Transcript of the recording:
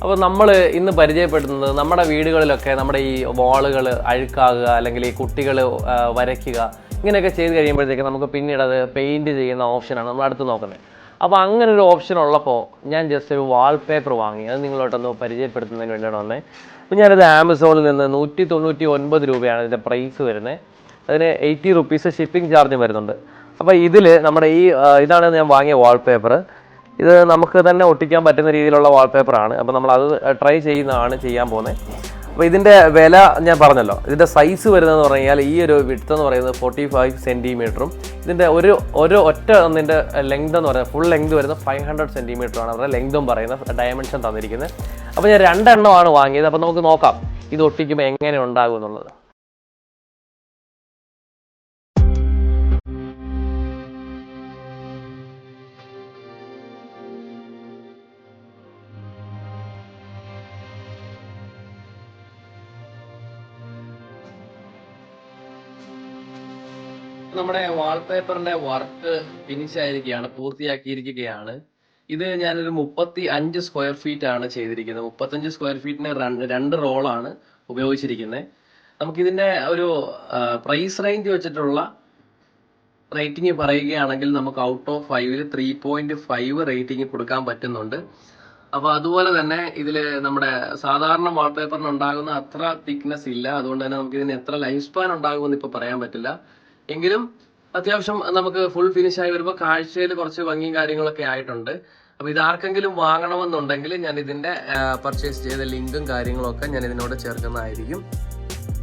അപ്പോൾ നമ്മൾ ഇന്ന് പരിചയപ്പെടുന്നത് നമ്മുടെ വീടുകളിലൊക്കെ നമ്മുടെ ഈ വാളുകൾ അഴുക്കാകുക അല്ലെങ്കിൽ ഈ കുട്ടികൾ വരയ്ക്കുക ഇങ്ങനെയൊക്കെ ചെയ്ത് കഴിയുമ്പോഴത്തേക്ക് നമുക്ക് പിന്നീട് അത് പെയിന്റ് ചെയ്യുന്ന ഓപ്ഷനാണ് നമ്മൾ അടുത്ത് നോക്കുന്നത്. അപ്പോൾ അങ്ങനെ ഒരു ഓപ്ഷൻ ഉള്ളപ്പോൾ ഞാൻ ജസ്റ്റ് ഒരു വാൾ പേപ്പർ വാങ്ങി. അത് നിങ്ങളോട്ടൊന്ന് പരിചയപ്പെടുത്തുന്നതിന് വേണ്ടിയാണ് വന്നത് അപ്പോൾ ഞാനത് ആമസോണിൽ നിന്ന് നൂറ്റി തൊണ്ണൂറ്റി ഒൻപത് രൂപയാണ് ഇതിന്റെ പ്രൈസ് വരുന്നത് അതിന് എയ്റ്റി റുപ്പീസ് ഷിപ്പിംഗ് ചാർജ് വരുന്നുണ്ട്. അപ്പോൾ ഇതിൽ നമ്മുടെ ഈ ഇതാണ് ഞാൻ വാങ്ങിയ വാൾപേപ്പർ ഇത് നമുക്ക് തന്നെ ഒട്ടിക്കാൻ പറ്റുന്ന രീതിയിലുള്ള വാൾപേപ്പറാണ് അപ്പോൾ നമ്മൾ അത് ട്രൈ ചെയ്യുന്നതാണ് ചെയ്യാൻ പോകുന്നത് അപ്പോൾ ഇതിന്റെ വില ഞാൻ പറഞ്ഞല്ലോ. ഇതിന്റെ സൈസ് വരുന്നതെന്ന് പറഞ്ഞു കഴിഞ്ഞാൽ ഈ ഒരു വിട്ത് എന്ന് പറയുന്നത് ഫോർട്ടി ഫൈവ് സെന്റിമീറ്ററും ഇതിന്റെ ഒരു ഒരു ഒറ്റ ഒന്നിന്റെ ലെങ്ത് എന്ന് പറയുന്നത് ഫുൾ ലെങ്ത് വരുന്നത് ഫൈവ് ഹൺഡ്രഡ് സെന്റിമീറ്ററാണ് അവരുടെ ലെങ്തും പറയുന്നത് ഡയമെൻഷൻ തന്നിരിക്കുന്നത്. അപ്പോൾ ഞാൻ രണ്ടെണ്ണമാണ് വാങ്ങിയത്. അപ്പോൾ നമുക്ക് നോക്കാം. ഇത് ഒട്ടിക്കുമ്പോൾ എങ്ങനെ ഉണ്ടാകും എന്നുള്ളത്. നമ്മുടെ വാൾപേപ്പറിന്റെ വർക്ക് ഫിനിഷ് ആയിരിക്കുകയാണ് പൂർത്തിയാക്കിയിരിക്കുകയാണ്. ഇത് ഞാനൊരു മുപ്പത്തി അഞ്ച് സ്ക്വയർ ഫീറ്റ് ആണ് ചെയ്തിരിക്കുന്നത്. മുപ്പത്തഞ്ച് സ്ക്വയർ ഫീറ്റിന് രണ്ട് റോളാണ് ഉപയോഗിച്ചിരിക്കുന്നത്. നമുക്കിതിന്റെ ഒരു പ്രൈസ് റേഞ്ച് വെച്ചിട്ടുള്ള റേറ്റിംഗ് പറയുകയാണെങ്കിൽ നമുക്ക് ഔട്ട് ഓഫ് ഫൈവിൽ ത്രീ പോയിന്റ് ഫൈവ് റേറ്റിംഗ് കൊടുക്കാൻ പറ്റുന്നുണ്ട്. അപ്പോൾ അതുപോലെ തന്നെ ഇതിൽ നമ്മുടെ സാധാരണ വാൾപേപ്പറിന് ഉണ്ടാകുന്ന അത്ര തിക്നെസ് ഇല്ല. അതുകൊണ്ട് തന്നെ നമുക്ക് ഇതിന് എത്ര ലൈഫ് സ്പാൻ ഉണ്ടാകുമെന്ന് ഇപ്പോൾ പറയാൻ പറ്റില്ല. എങ്കിലും അത്യാവശ്യം നമുക്ക് ഫുൾ ഫിനിഷ് ആയി വരുമ്പോൾ കാഴ്ചയിൽ കുറച്ച് ഭംഗിയും കാര്യങ്ങളൊക്കെ ആയിട്ടുണ്ട്. അപ്പോൾ ഇത് ആർക്കെങ്കിലും വാങ്ങണമെന്നുണ്ടെങ്കിൽ ഞാൻ ഇതിന്റെ പർച്ചേസ് ചെയ്ത ലിങ്കും കാര്യങ്ങളൊക്കെ ഞാൻ ഇതിനോട് ചേർക്കുന്നതായിരിക്കും.